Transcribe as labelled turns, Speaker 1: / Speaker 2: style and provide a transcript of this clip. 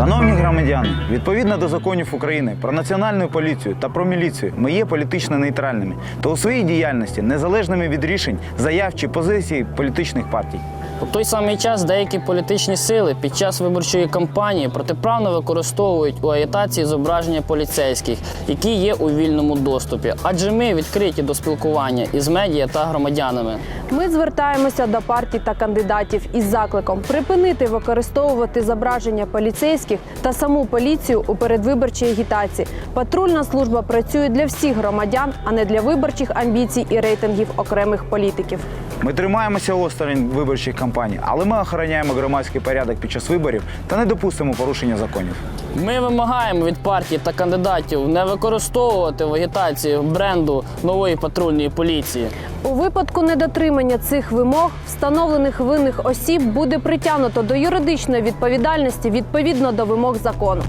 Speaker 1: Шановні громадяни, відповідно до законів України про національну поліцію та про міліцію, ми є політично нейтральними та у своїй діяльності незалежними від рішень, заяв чи позицій політичних партій.
Speaker 2: У той самий час деякі політичні сили під час виборчої кампанії протиправно використовують у агітації зображення поліцейських, які є у вільному доступі. Адже ми відкриті до спілкування із медіа та громадянами.
Speaker 3: Ми звертаємося до партій та кандидатів із закликом припинити використовувати зображення поліцейських та саму поліцію у передвиборчій агітації. Патрульна служба працює для всіх громадян, а не для виборчих амбіцій і рейтингів окремих політиків.
Speaker 1: Ми тримаємося осторонь виборчих кампаній, але ми охороняємо громадський порядок під час виборів та не допустимо порушення законів.
Speaker 2: Ми вимагаємо від партій та кандидатів не використовувати в агітації бренду нової патрульної поліції.
Speaker 3: У випадку недотримання цих вимог встановлених винних осіб буде притягнуто до юридичної відповідальності відповідно до вимог закону.